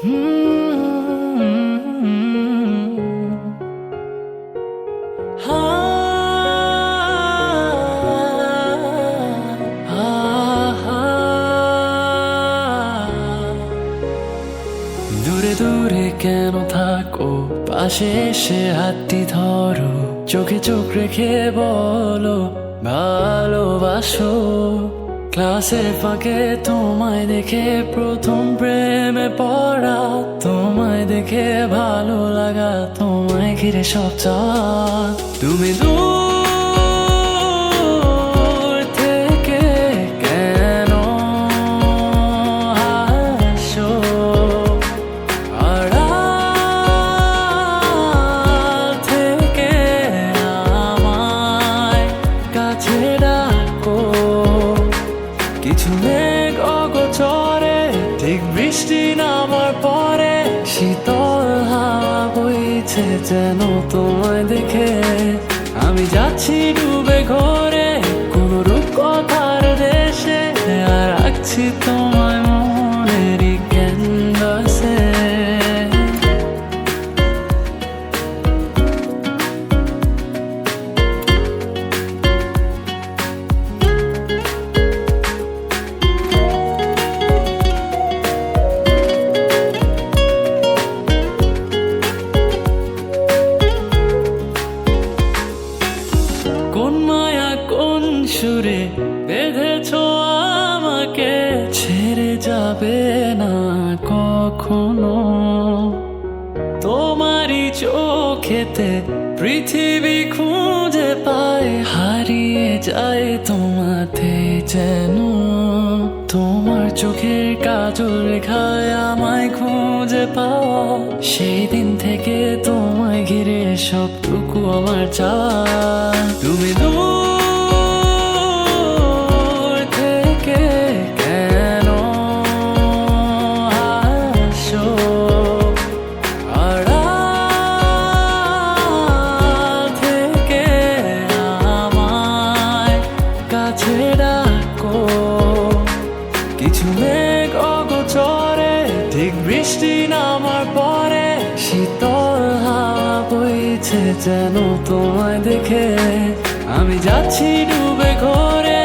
দূরে দূরে কেন থাকো? পাশে এসে হাতটি ধরো। চোখে চোখ রেখে বলো ভালোবাসো। ক্লাসের ফাঁকে তোমায় দেখে প্রথম প্রেমে পড়া, তোমায় দেখে ভালো লাগা, তোমায় ঘিরে সব চা তুমি দূর কিছু মেঘ অগোচরে, ঠিক বৃষ্টি নামার পরে শীতল হাওয়া বইছে যেন তোমায় দেখে। আমি যাচ্ছি ডুবে ঘরে কোন মায়া, কোন সুরে বেঁধেছ আমাকে? ছেড়ে যাবে না কখনো। তোমারই চোখেতে পৃথিবী খুঁজে পায় হারিয়ে যায় তোমাতে যেন। তোমার চোখের কাজল খায় আমায় খুঁজে পাওয়া, সেই দিন থেকে তোমায় ঘিরে সবটুকু আমার চাওয়া। বৃষ্টি নামার পরে শীতল হাওয়া বইছে যেন তোমায় দেখে। আমি যাচ্ছি ডুবে ঘরে